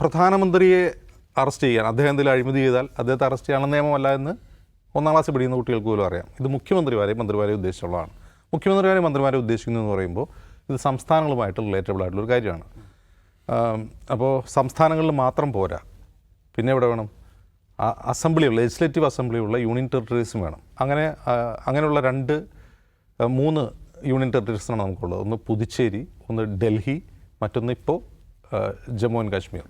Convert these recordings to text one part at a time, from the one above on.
പ്രധാനമന്ത്രിയെ അറസ്റ്റ് ചെയ്യാൻ അദ്ദേഹം എന്തെങ്കിലും അഴിമതി ചെയ്താൽ അദ്ദേഹത്തെ അറസ്റ്റ് ചെയ്യണം നിയമമല്ല എന്ന് ഒന്നാം ക്ലാസ്സിൽ പഠിക്കുന്ന കുട്ടികൾക്ക് പോലും അറിയാം. ഇത് മുഖ്യമന്ത്രിമാരെ മന്ത്രിമാരെ ഉദ്ദേശിച്ചുള്ളതാണ്. മുഖ്യമന്ത്രിമാരെയും മന്ത്രിമാരെ ഉദ്ദേശിക്കുന്നു എന്ന് പറയുമ്പോൾ ഇത് സംസ്ഥാനങ്ങളുമായിട്ട് റിലേറ്റബിൾ ആയിട്ടുള്ള ഒരു കാര്യമാണ്. അപ്പോൾ സംസ്ഥാനങ്ങളിൽ മാത്രം പോരാ. പിന്നെ എവിടെ വേണം? അസംബ്ലിയുള്ള അസംബ്ലി ലെജിസ്ലേറ്റീവ് അസംബ്ലിയുള്ള യൂണിയൻ ടെറിട്ടറീസും വേണം. അങ്ങനെ അങ്ങനെയുള്ള രണ്ട് മൂന്ന് യൂണിയൻ ടെറിട്ടറീസാണ് നമുക്കുള്ളത്. ഒന്ന് പുതുച്ചേരി ഒന്ന് ഡൽഹി മറ്റൊന്ന് ഇപ്പോൾ ജമ്മു ആൻഡ് കാശ്മീർ.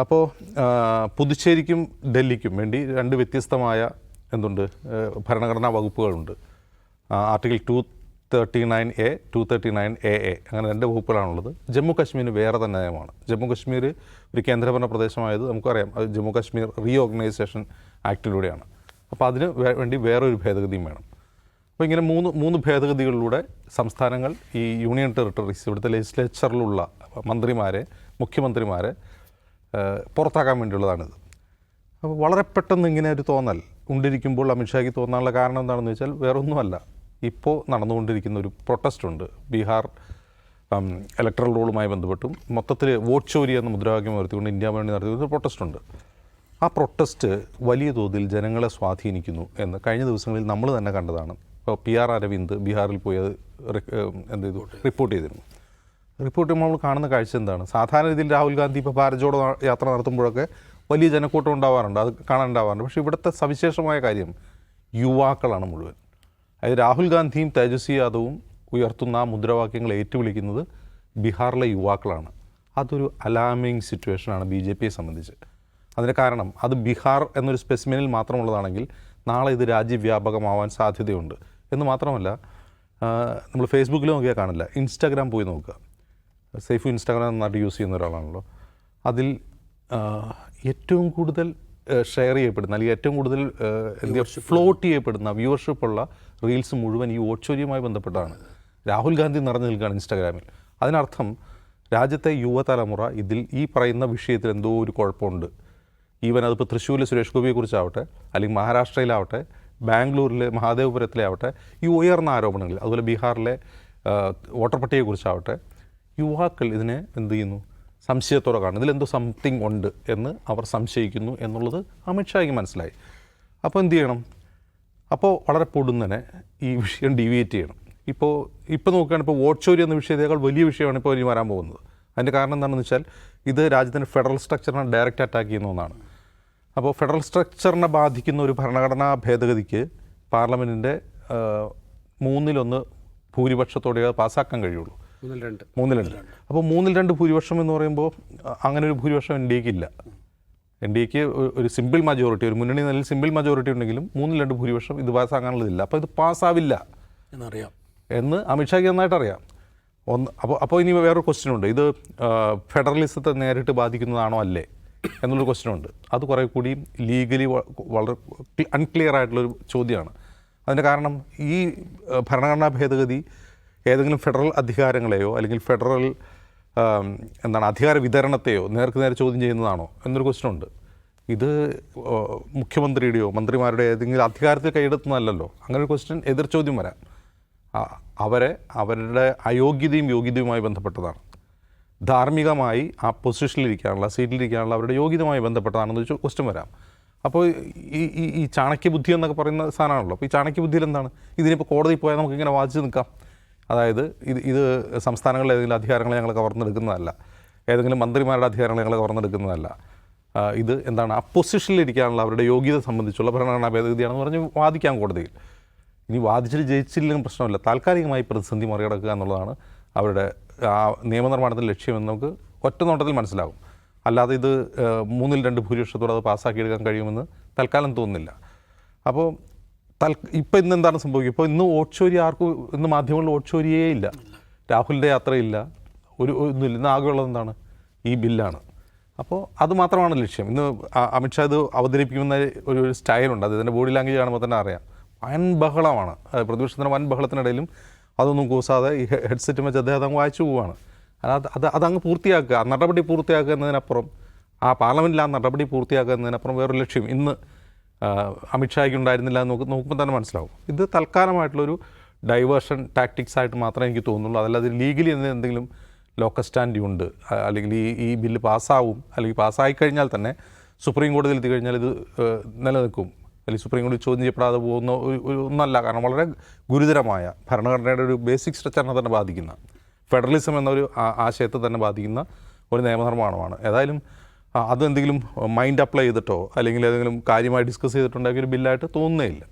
അപ്പോൾ പുതുച്ചേരിക്കും ഡൽഹിക്കും വേണ്ടി രണ്ട് വ്യത്യസ്തമായ എന്തുണ്ട് ഭരണഘടനാ വകുപ്പുകളുണ്ട്. Article two thirty nine A two thirty nine A A അങ്ങനെ രണ്ട് വകുപ്പുകളാണുള്ളത്. ജമ്മു കാശ്മീരിന് വേറെ തന്നെ നയമാണ് ജമ്മു കാശ്മീർ ഒരു കേന്ദ്രഭരണ പ്രദേശമായത് നമുക്കറിയാം അത് ജമ്മു കാശ്മീർ റീ ഓർഗനൈസേഷൻ ആക്ടിലൂടെയാണ്. അപ്പോൾ അതിന് വേണ്ടി വേറൊരു ഭേദഗതിയും വേണം. അപ്പോൾ ഇങ്ങനെ മൂന്ന് മൂന്ന് ഭേദഗതികളിലൂടെ സംസ്ഥാനങ്ങൾ ഈ യൂണിയൻ ടെറിട്ടറീസ് ഇവിടുത്തെ ലെജിസ്ലേച്ചറിലുള്ള മന്ത്രിമാരെ മുഖ്യമന്ത്രിമാരെ പുറത്താക്കാൻ വേണ്ടിയുള്ളതാണിത് അപ്പോൾ വളരെ പെട്ടെന്ന് ഇങ്ങനെ ഒരു തോന്നൽ കൊണ്ടിരിക്കുമ്പോൾ അമിത്ഷായ്ക്ക് തോന്നാനുള്ള കാരണം എന്താണെന്ന് വെച്ചാൽ വേറൊന്നുമല്ല. ഇപ്പോൾ നടന്നുകൊണ്ടിരിക്കുന്ന ഒരു പ്രൊട്ടസ്റ്റ് ഉണ്ട് ബീഹാർ ഇലക്ട്രൽ റോളുമായി ബന്ധപ്പെട്ടും മൊത്തത്തിൽ വോട്ട് ചോരി എന്ന മുദ്രാവാക്യം ഉയർത്തിക്കൊണ്ട് ഇന്ത്യ വേണ്ടി നടത്തിയ ഒരു പ്രൊട്ടസ്റ്റ് ഉണ്ട് ആ പ്രൊട്ടസ്റ്റ് വലിയ തോതിൽ ജനങ്ങളെ സ്വാധീനിക്കുന്നു എന്ന് കഴിഞ്ഞ ദിവസങ്ങളിൽ നമ്മൾ തന്നെ കണ്ടതാണ്. ഇപ്പോൾ പി ആർ അരവിന്ദ് ബീഹാറിൽ പോയി അത് എന്ത് ചെയ്തു. റിപ്പോർട്ട് ചെയ്തിരുന്നു. റിപ്പോർട്ട് നമ്മൾ കാണുന്ന കാഴ്ച എന്താണ്? സാധാരണ രീതിയിൽ രാഹുൽ ഗാന്ധി ഇപ്പോൾ ഭാരത് യാത്ര നടത്തുമ്പോഴൊക്കെ വലിയ ജനക്കൂട്ടം ഉണ്ടാവാറുണ്ട്. അത് കാണാനുണ്ടാവാറുണ്ട്. പക്ഷേ ഇവിടുത്തെ സവിശേഷമായ കാര്യം യുവാക്കളാണ് മുഴുവൻ. അതായത് രാഹുൽ ഗാന്ധിയും തേജസ്വി യാദവും ഉയർത്തുന്ന ആ മുദ്രാവാക്യങ്ങൾ ഏറ്റുവിളിക്കുന്നത് ബീഹാറിലെ യുവാക്കളാണ്. അതൊരു അലാമിങ് സിറ്റുവേഷനാണ് ബി ജെ പിയെ സംബന്ധിച്ച്. അതിന് കാരണം അത് ബീഹാർ എന്നൊരു സ്പെസിമെനിൽ മാത്രമുള്ളതാണെങ്കിൽ നാളെ ഇത് രാജ്യവ്യാപകമാവാൻ സാധ്യതയുണ്ട്. എന്ന് മാത്രമല്ല നമ്മൾ ഫേസ്ബുക്കിൽ നോക്കിയാൽ കാണില്ല. ഇൻസ്റ്റാഗ്രാം പോയി നോക്കുക. സേഫ് ഇൻസ്റ്റാഗ്രാം നന്നായിട്ട് യൂസ് ചെയ്യുന്ന ഒരാളാണല്ലോ. അതിൽ ഏറ്റവും കൂടുതൽ ഷെയർ ചെയ്യപ്പെടുന്ന അല്ലെങ്കിൽ ഏറ്റവും കൂടുതൽ എന്ത് ഫ്ലോട്ട് ചെയ്യപ്പെടുന്ന വ്യൂവർഷിപ്പ് ഉള്ള റീൽസ് മുഴുവൻ ഈ ഓച്ചോരിയുമായി ബന്ധപ്പെട്ടാണ് രാഹുൽ ഗാന്ധി നിറഞ്ഞു നിൽക്കുകയാണ് ഇൻസ്റ്റാഗ്രാമിൽ. അതിനർത്ഥം രാജ്യത്തെ യുവതലമുറ ഇതിൽ ഈ പറയുന്ന വിഷയത്തിൽ എന്തോ ഒരു കുഴപ്പമുണ്ട്. ഈവൻ അതിപ്പോൾ തൃശ്ശൂരിലെ സുരേഷ് ഗോപിയെക്കുറിച്ചാവട്ടെ അല്ലെങ്കിൽ മഹാരാഷ്ട്രയിലാവട്ടെ ബാംഗ്ലൂരിലെ മഹാദേവപുരത്തിലെ ആവട്ടെ ഈ ഉയർന്ന ആരോപണങ്ങൾ അതുപോലെ ബീഹാറിലെ വോട്ടർപട്ടിയെക്കുറിച്ചാവട്ടെ വോട്ടർ പട്ടികയെക്കുറിച്ചാവട്ടെ യുവാക്കൾ ഇതിനെ എന്ത് ചെയ്യുന്നു? സംശയത്തോടെ കാണുന്നു ഇതിലെന്തോ സംതിങ് ഉണ്ട് എന്ന് അവർ സംശയിക്കുന്നു എന്നുള്ളത് അമിത്ഷായ്ക്ക് മനസ്സിലായി. അപ്പോൾ എന്ത് ചെയ്യണം? അപ്പോൾ വളരെ പൊടുന്നനെ ഈ വിഷയം ഡീവിയേറ്റ് ചെയ്യണം. ഇപ്പോൾ ഇപ്പോൾ നോക്കുകയാണ് ഇപ്പോൾ വോട്ട് ചോരി എന്ന വിഷയത്തേക്കാൾ വലിയ വിഷയമാണ് ഇപ്പോൾ ഇനി വരാൻ പോകുന്നത്. അതിന്റെ കാരണം എന്താണെന്ന് വെച്ചാൽ ഇത് രാജ്യത്തിന്റെ ഫെഡറൽ സ്ട്രക്ചറിനെ ഡയറക്റ്റ് അറ്റാക്ക് ചെയ്യുന്ന ഒന്നാണ്. അപ്പോൾ ഫെഡറൽ സ്ട്രക്ചറിനെ ബാധിക്കുന്ന ഒരു ഭരണഘടനാ ഭേദഗതിക്ക് പാർലമെന്റിന്റെ മൂന്നിലൊന്ന് ഭൂരിപക്ഷത്തോടെ അത് പാസ്സാക്കാൻ കഴിയുള്ളൂ. മൂന്നിൽ രണ്ട്. അപ്പോൾ മൂന്നിൽ രണ്ട് ഭൂരിപക്ഷം എന്ന് പറയുമ്പോൾ അങ്ങനെ ഒരു ഭൂരിപക്ഷം എൻ ഡി എക്ക് ഇല്ല. എൻ ഡി എക്ക് ഒരു സിമ്പിൾ മജോറിറ്റി ഒരു മുന്നണി നിലയിൽ സിമ്പിൾ മജോറിറ്റി ഉണ്ടെങ്കിലും മൂന്നിൽ രണ്ട് ഭൂരിപക്ഷം ഇത് പാസ്സാകാനുള്ളതില്ല അപ്പോൾ ഇത് പാസ്സാവില്ല എന്നറിയാം. എന്ന് അമിത്ഷായ്ക്ക് നന്നായിട്ട് അറിയാം. ഒന്ന് അപ്പോൾ അപ്പോൾ ഇനി വേറൊരു ക്വസ്റ്റ്യൻ ഉണ്ട്. ഇത് ഫെഡറലിസത്തെ നേരിട്ട് ബാധിക്കുന്നതാണോ അല്ലേ എന്നുള്ളൊരു ക്വസ്റ്റ്യൻ ഉണ്ട്. അത് കുറേ കൂടി ലീഗലി വളരെ അൺക്ലിയർ ആയിട്ടുള്ളൊരു ചോദ്യമാണ്. അതിന്റെ കാരണം ഈ ഭരണഘടനാ ഭേദഗതി ഏതെങ്കിലും ഫെഡറൽ അധികാരങ്ങളെയോ അല്ലെങ്കിൽ ഫെഡറൽ എന്താണ് അധികാര വിതരണത്തെയോ നേർക്ക് നേരെ ചോദ്യം ചെയ്യുന്നതാണോ എന്നൊരു ക്വസ്റ്റ്യൻ ഉണ്ട് ഇത് മുഖ്യമന്ത്രിയുടെയോ മന്ത്രിമാരുടെ ഏതെങ്കിലും അധികാരത്തിൽ കൈയെടുത്തുന്നതല്ലല്ലോ അങ്ങനെ ഒരു ക്വസ്റ്റ്യൻ എതിർ ചോദ്യം വരാം. അവരെ അവരുടെ അയോഗ്യതയും യോഗ്യതയുമായി ബന്ധപ്പെട്ടതാണ്. ധാർമ്മികമായി ആ പൊസിഷനിലിരിക്കാനുള്ള സീറ്റിലിരിക്കാനുള്ള അവരുടെ യോഗ്യതയുമായി ബന്ധപ്പെട്ടതാണെന്ന് വെച്ചാൽ ക്വസ്റ്റ്യൻ വരാം. അപ്പോൾ ഈ ഈ ചാണക്യ ബുദ്ധി എന്നൊക്കെ പറയുന്ന സാധനമാണല്ലോ. അപ്പോൾ ഈ ചാണക്യ ബുദ്ധിയിൽ എന്താണ്? ഇതിനിപ്പോൾ കോടതി പോയാൽ നമുക്ക് ഇങ്ങനെ വാദിച്ച് നിൽക്കാം. അതായത് ഇത് ഇത് സംസ്ഥാനങ്ങളിലെ ഏതെങ്കിലും അധികാരങ്ങളെ ഞങ്ങൾ കവർന്നെടുക്കുന്നതല്ല. ഏതെങ്കിലും മന്ത്രിമാരുടെ അധികാരങ്ങളെ ഞങ്ങൾ കവർന്നെടുക്കുന്നതല്ല. ഇത് എന്താണ്? ആ അവരുടെ യോഗ്യത സംബന്ധിച്ചുള്ള ഭരണഘടനാ ഭേദഗതിയാണെന്ന് പറഞ്ഞ് വാദിക്കാം കോടതിയിൽ. ഇനി വാദിച്ചിട്ട് ജയിച്ചില്ലെങ്കിലും പ്രശ്നമില്ല. താൽക്കാലികമായി പ്രതിസന്ധി മറികടക്കുക എന്നുള്ളതാണ് അവരുടെ ആ നിയമനിർമ്മാണത്തിന്റെ ലക്ഷ്യമെന്ന് നമുക്ക് ഒറ്റ നോട്ടത്തിൽ മനസ്സിലാകും. അല്ലാതെ ഇത് മൂന്നിൽ രണ്ട് ഭൂരിപക്ഷത്തോടെ അത് പാസ്സാക്കിയെടുക്കാൻ കഴിയുമെന്ന് തൽക്കാലം തോന്നുന്നില്ല. അപ്പോൾ തൽ ഇപ്പം ഇന്ന് എന്താണ് സംഭവിക്കുക? ഇപ്പോൾ ഇന്ന് ഓട്ട്ചോരി ആർക്കും ഇന്ന് മാധ്യമങ്ങളിൽ ഓട്ട്ചോരിയേ ഇല്ല. രാഹുലിന്റെ യാത്രയില്ല ഒരു ഒന്നുമില്ല. ഇന്ന് ആകെയുള്ളത് എന്താണ്? ഈ ബില്ലാണ്. അപ്പോൾ അത് മാത്രമാണ് ലക്ഷ്യം. ഇന്ന് അമിത്ഷാ ഇത് അവതരിപ്പിക്കുന്ന ഒരു സ്റ്റൈലുണ്ട്. അത് ഇതിന്റെ ബോഡി ലാംഗ്വേജ് കാണുമ്പോൾ തന്നെ അറിയാം. വൻ ബഹളമാണ് പ്രതിപക്ഷ പ്രതിപക്ഷത്തിന്റെ വൻ ബഹളത്തിനിടയിലും അതൊന്നും കൂസാതെ ഈ ഹെഡ്സെറ്റ് വെച്ച് അദ്ദേഹം അങ്ങ് വായിച്ചു പോവുകയാണ് അത് അത് അതങ്ങ് പൂർത്തിയാക്കുക. നടപടി പൂർത്തിയാക്കുക എന്നതിനപ്പുറം ആ പാർലമെന്റിൽ ആ നടപടി പൂർത്തിയാക്കുക എന്നതിനപ്പുറം വേറൊരു ലക്ഷ്യം. ഇന്ന് അമിത്ഷായ്ക്ക് ഉണ്ടായിരുന്നില്ല എന്ന് നോക്ക് നോക്കുമ്പോൾ തന്നെ മനസ്സിലാവും. ഇത് തൽക്കാലമായിട്ടുള്ളൊരു ഡൈവേർഷൻ ടാക്ടിക്സ് ആയിട്ട് മാത്രമേ എനിക്ക് തോന്നുള്ളൂ അതല്ലാതെ ലീഗലി എന്തെങ്കിലും ലോക്കൽ സ്റ്റാൻഡി ഉണ്ട്. അല്ലെങ്കിൽ ഈ ഈ ബില്ല് പാസ്സാവും. അല്ലെങ്കിൽ പാസ്സായി കഴിഞ്ഞാൽ തന്നെ സുപ്രീം കോടതിയിൽ എത്തി കഴിഞ്ഞാൽ ഇത് നിലനിൽക്കും. അല്ലെങ്കിൽ സുപ്രീം കോടതി ചോദ്യം ചെയ്യപ്പെടാതെ പോകുന്ന ഒരു ഒന്നല്ല. കാരണം വളരെ ഗുരുതരമായ ഭരണഘടനയുടെ ഒരു ബേസിക് സ്ട്രക്ചറിനെ തന്നെ ബാധിക്കുന്ന ഫെഡറലിസം എന്നൊരു ആശയത്തെ തന്നെ ബാധിക്കുന്ന ഒരു നിയമനിർമ്മാണമാണ്. ഏതായാലും അതെന്തെങ്കിലും മൈൻഡ് അപ്ലൈ ചെയ്തിട്ടോ അല്ലെങ്കിൽ ഏതെങ്കിലും കാര്യമായി ഡിസ്കസ് ചെയ്തിട്ടുണ്ടെങ്കിൽ ഒരു ബില്ലായിട്ട് തോന്നുന്നേ ഇല്ല